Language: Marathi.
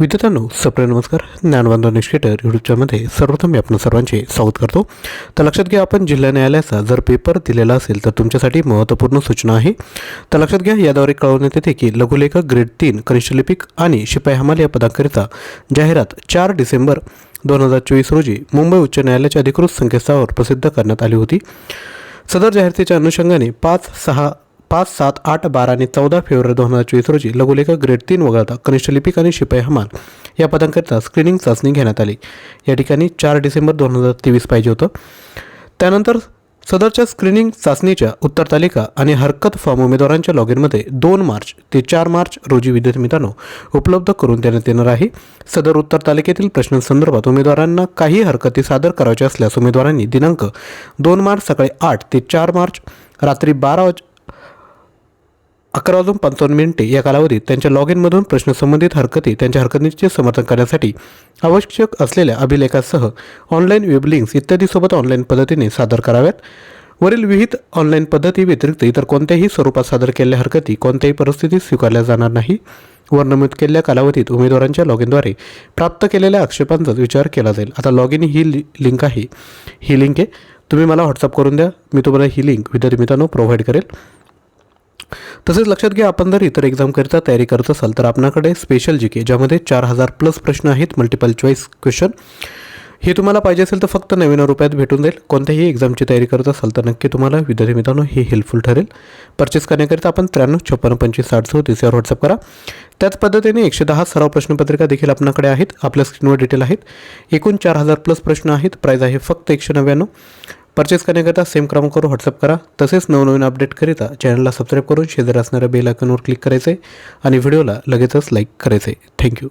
विद्यार्थ्यांनो सप्रे नमस्कार. ज्ञानबांधव निष्केटर यूट्यूबच्यामध्ये सर्वप्रथम मी आपण सर्वांचे स्वागत करतो. तर लक्षात घ्या आपण जिल्हा न्यायालयाचा जर पेपर दिलेला असेल तर तुमच्यासाठी महत्त्वपूर्ण सूचना आहे. तर लक्षात घ्या याद्वारे कळवण्यात येते की लघुलेखक ग्रेड तीन कनिष्ठलिपिक आणि शिपाई हमाल या पदांकरिता जाहिरात चार डिसेंबर दोन हजार चोवीस रोजी मुंबई उच्च न्यायालयाच्या अधिकृत संकेतस्थळावर प्रसिद्ध करण्यात आली होती. सदर जाहिरातीच्या अनुषंगाने पाच सहा पाच सात आठ बारा आणि चौदा फेब्रुवारी दोन हजार चोवीस रोजी लघुलेखक ग्रेड तीन वगळता कनिष्ठ लिपिक आणि शिपाई हमाल या पदांकरिता स्क्रीनिंग चाचणी घेण्यात आली. या ठिकाणी चार डिसेंबर दोन हजार तेवीस पाहिजे होतं. त्यानंतर सदरच्या स्क्रीनिंग चाचणीच्या उत्तर तालिका आणि हरकत फॉर्म उमेदवारांच्या लॉगिनमध्ये दोन मार्च ते चार मार्च रोजी विद्युत मित्रांनो उपलब्ध करून देण्यात येणार आहे. सदर उत्तर तालिकेतील प्रश्नांसंदर्भात उमेदवारांना काही हरकती सादर करायच्या असल्यास उमेदवारांनी दिनांक दोन मार्च सकाळी आठ ते चार मार्च रात्री बारा वाज अकरा वाजून पंचावन्न मिनिटे या कालावधीत त्यांच्या लॉग इनमधून प्रश्न संबंधित हरकती त्यांच्या हरकतींचे समर्थन करण्यासाठी आवश्यक असलेल्या अभिलेखासह ऑनलाईन वेब लिंक्स इत्यादीसोबत ऑनलाईन पद्धतीने सादर कराव्यात. वरील विहित ऑनलाईन पद्धती व्यतिरिक्त इतर कोणत्याही स्वरूपात सादर केलेल्या हरकती कोणत्याही परिस्थितीत स्वीकारल्या जाणार नाही. वर नमूद केलेल्या कालावधीत उमेदवारांच्या लॉग इनद्वारे प्राप्त केलेल्या आक्षेपांचा विचार केला जाईल. आता लॉग इन ही लि लिंक आहे. ही लिंक आहे. तुम्ही मला व्हॉट्सअप करून द्या. मी तुम्हाला ही लिंक विद्यार्थी मित्रांनो प्रोव्हाइड करेल. तसेच लक्षात घ्या आपण जर इतर एक्झामकरिता तयारी करत असाल तर आपणाकडे स्पेशल जी के ज्यामध्ये चार हजार प्लस प्रश्न आहेत मल्टिपल चॉईस क्वेश्चन हे तुम्हाला पाहिजे असेल तर फक्त नव्याण्णव रुपयात भेटून जाईल. कोणत्याही एक्झामची तयारी करत असाल तर नक्की तुम्हाला विद्यार्थी मित्रांनो हे हेल्पफुल ठरेल. परचेस करण्याकरिता आपण त्र्याण्णव छप्पन्न पंचवीस साठ चौतीस यावर व्हॉट्सअप करा. त्याच पद्धतीने एकशे दहा सराव प्रश्नपत्रिका देखील आपल्याकडे आहेत. आपल्या स्क्रीनवर डिटेल आहेत. एकूण चार हजार प्लस प्रश्न आहेत. प्राईज आहे फक्त एकशे नव्याण्णव. परचेस करण्याकरता सेम क्रमांकावर व्हॉट्सअप करा. तसेच नवनवीन अपडेटकरिता चॅनलला सबस्क्राईब करून शेजारी असणाऱ्या बेल आयकॉनवर क्लिक करायचे आणि व्हिडिओला लगेचच लाईक करायचे. थँक्यू